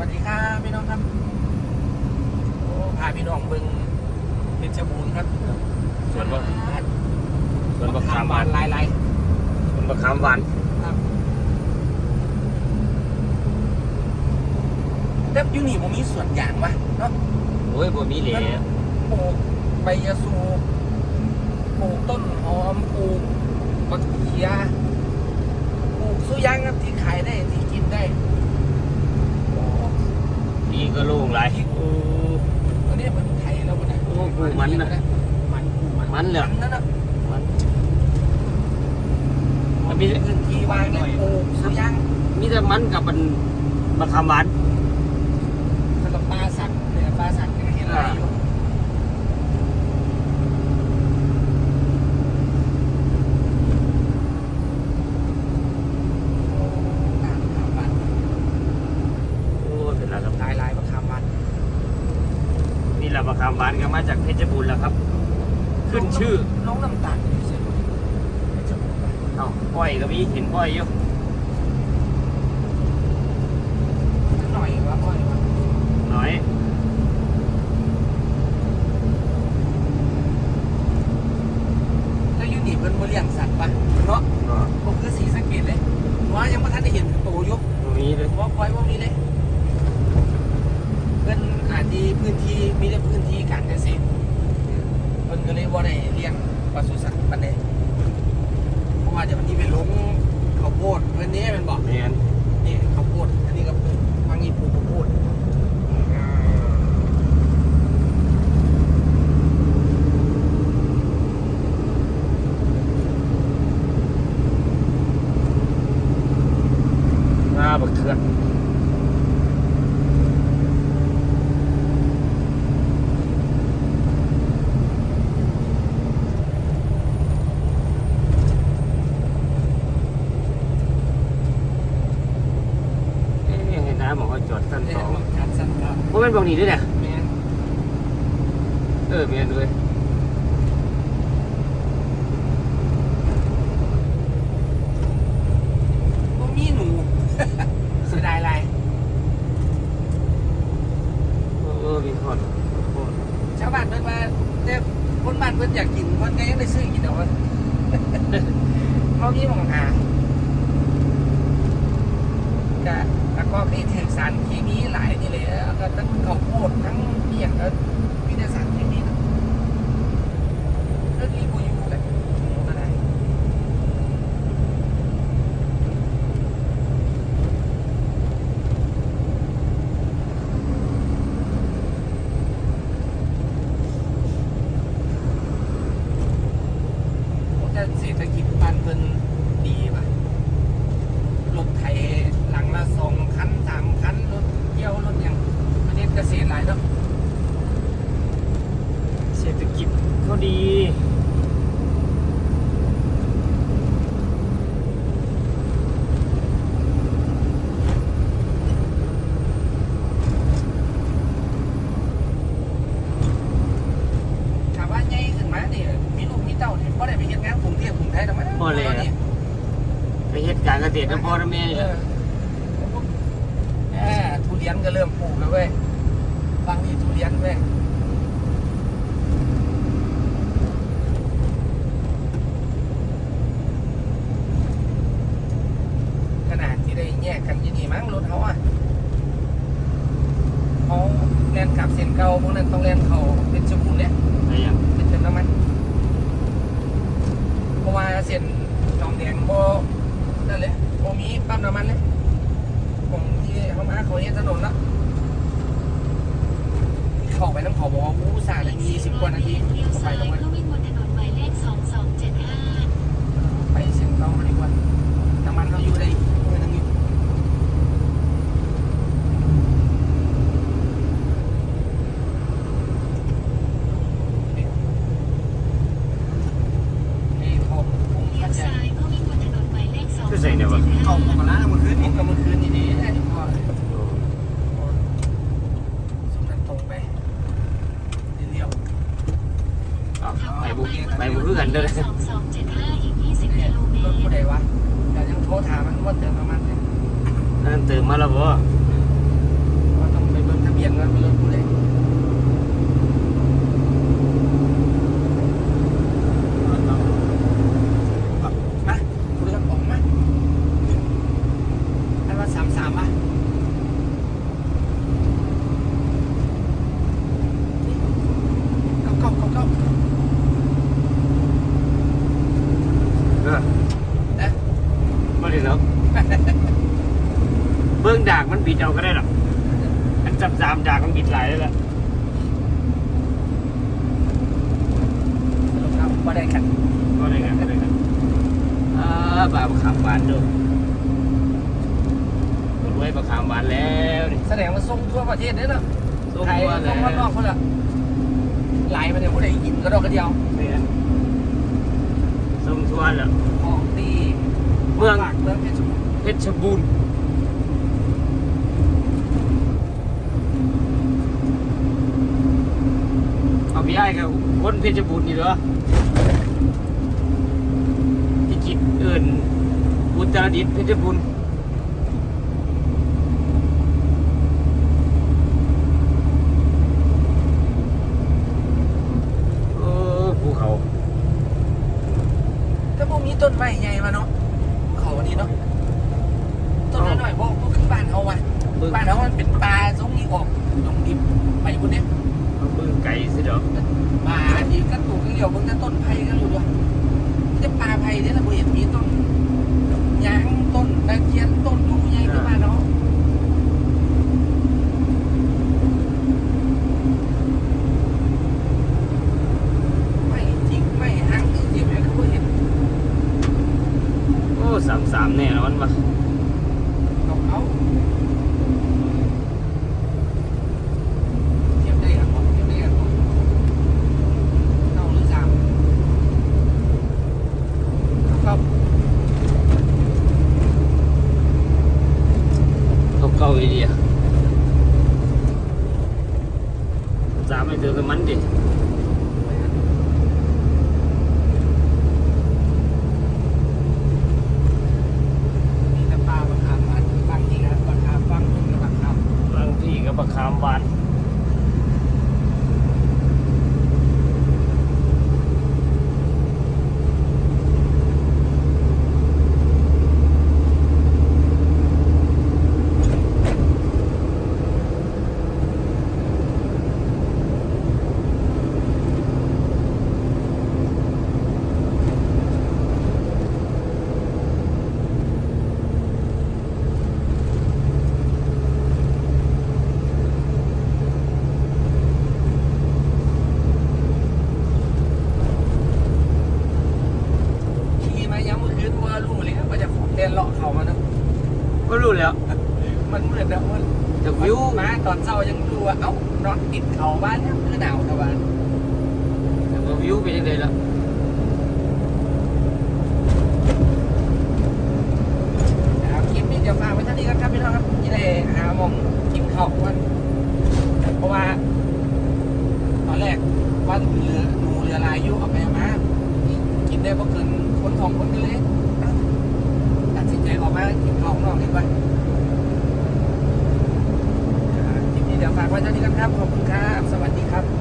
สวัสดีครับพี่น้องครับโอ้พาพี่น้องเบิ่งเพชรบูรณ์ครับสวนมะสวนมะขามหวานลายลายสวนมะขามหวานๆครับแต่อยูนี่ผมมีสวนยางวะเนาะโอ้ยบ่มีเหล่ปลูกใบยาสูบปลูกต้นหอมปลูกมะเขือปลูกสุยางครับที่ขายได้ที่กินได้โอ้ นี่ก็โล่งหลายโอ้ตอนนี้มันไทยแล้วมันนะโอ้ปลูกมันนะมันปลูกมันมันเหรอนั่นนะมันมันมีพื้นที่วางเลยปลูกสุยางมีแต่มันกับมันมะขามหวานขนมปลาสักเนี่ยปลาสักเนี่ยเห็นอะไรอยู่โอ้ตามข่าวบ้าน โอ้ยเป็นแล้วครับ ลายลายประคำบ้าน นี่แหละมะขามหวานก็มาจากเพชรบูรณ์แล้วครับ ขึ้นชื่อน้องน้ำตาลอยู่เสียด้วยไม่จะบอกว่าเอ้าอ้อยก็มีเห็นอ้อยอยู่หน่อยว่าอ้อยว่าหน่อยแล้วอยูนี่เพิ่นบ่เลี้ยงสัตว์ปะเนาะก็ผมคือสีสะเกตเลยว่ายังไม่ทันได้เห็นโตอยกตรงนี้เลยว่าปล่อยว่ามีเลยเพิ่นอาจจะพื้นที่มีแต่พื้นที่การเกษตร เพิ่นก็เลยบ่ได้เลี้ยงปศุสัตว์ปานใดเพราะว่าเดี๋ยวมันนี้ไปลงข้าวโพดเพิ่นนี้มันบอกแม่นนี่ข้าวโพดอันนี้ก็ปลูกบางอีปลูกข้าวโพด À. หน้าบักเทือน เอ๊ะเห็นน้ำบอกว่าจอดสั้นเนี่สยองการสั่นก็เพราะเป็นบางนี้ด้วยเนี่ยแม่นเออเมียนด้วยบ่มีหนู เสียดายหลายเออเออมีคน ชาวบ้านเพิ่นว่าแต่คนบ้านเพิ่นอยากกิน ทั้งข้าวโพดทั้งเมี่ยง เศรษฐกิจก็ดี ถามว่าใหญ่ขึ้นมาเนี่ยมีลูกมีเต้าเนี่ยบ่ได้ไปเฮ็ดงานกรุงเทพกรุงไทยทำไมบ่เลยอะไปเฮ็ดการเกษตรน้ำพ่อน้ำแม่นี่เอแหละอแหมทุเรียนก็เริ่มปลูกแล้วเว้ยบางทีทุเรียนเว้ยขนาดที่ได้แยกกันอยี่นี่มั้งรถเขาอะเขาแล่นกลับเส้ นเก่าพวกนั้นต้องแล่นเขาเป็นชบุญเนี่ยอะไรอย่างเป็นเส้นน้ำมันเพราะว่าเส้นหนองแดงโบนั่นเลยโบมีปั๊มน้ำมันเลยผมที่เขามาเขาเฮ็ดถนนละเข้าไปน้ำเขาบอกว่าอู้สายละยี่สิบกว่านาทีเลี้ยวเข้าไปซ้ายตรงนั้น เพื่อวิ่งบนถนนหมายเลข 2275 ไปเส้นเก่ามาดีกว่าน้ำมันเขาอยู่ได้ไม่ต้องมีนี่ผมผม เลี้ย เข้าว ใจ ซ้ายเพื่อวิ่งบนถนนหมายเลข คือใส่เนี่ยวะเข้า2275มาแล้วเมื่อคืนนี้ก็เมื่อคืนนี้นี่แหละที่พ่อเลยโอ้สุนันตรงไปเรียวไปบุกไปบุกคือกันเด้อ2275อีก20เนี่กิโลเมตรถผู้ใดวะแต่ยังโทรถามมันว่าเติมน้ำมันเนี่ยเติมมาแล้วบ่ เอาก็ได้หรอกอันจับจามจากมันบิดไหลแล้วล่ะสรุปครับว่าได้กันก็ได้กันก็ได้กันอ่าบาประคำหวานดูรวยประคำหวานแล้วนี่แสดงว่าส่งทั่วประเทศเด้อเนาะส่งไทยทั่วส่งแล้วรอบๆคนละหลายมันเนี่ยผู้ใดกินก็ดอกกระเดียวเนี่ยส่งทั่วแล้วของดีเมืองฝากเมืองเพชรบูรณ์เพชรบูรณ์ เอาพี่ไอ้กับคนเพชรบูรณ์นี่เหรอที่จิตเอื่นอุตรดิตถ์เพชรบูรณ์เออภูเขาถ้าพวกมีต้นไม้ใหญ่มาเนาะเขาอันนี้เนาะต้นน้อยๆบอกก็คือบ้านเขาว่ะเบิ่งบ้านเขามันเป็นปลาทรงนี้ออกตรงดิบไปบุญเนี่ย เบิ่งไก่สิเด้อป่าที่กระตุกเดียวมันจะต้นไผ่ก็รู้ด้วยจะปลาไผ่เนี่ยเราเห็นมีต้นยางต้นตะเคียนต้นดูใหญ่ขึ้นมาเนาะไม่จริงไม่ห้างจริงเลยเขาเห็นโอ้สามสามแน่นอนวะเอาเอาเทียบได้ครับผมเทียบได้ครับผมเอาหรือสามครับ ตบเก้าอีเดียสามไม่เจอกับมันดิ มีแต่ปลาบักขามมันบางทีก็บักขามบางคนก็บักขาม บางที่ก็ประคามหวาน ขี่มายังเมื่อคืนว่ารู้เลยว่าจะเดินเลาะเขามาเนอะ ก็รู้แล้ว มันเหมือนแบบว่า จากวิว มาตอนเช้ายังรู้ว่า เอ้านอนติดเขาบ้านเนี่ยคือหนาวแต่ว่าจากวิวเป็นยังไงล่ะนะครับคลิปนี้จะฝากไว้เท่านี้ครับครับพี่น้องครับที่ได้หาหมองกินข้าวกันเพราะว่า ตอนแรกว่าเรือหนูเรือลายอยู่เอาไปเอามากินได้เพราะเกินคนสองคนกันเลยตัดสินใจออกมากินข้าวข้างนอกดีกว่าอ่าคลิปนี้ เดี๋ยวฝากไว้เท่านี้กันครับ ขอบคุณครับ สวัสดีครับ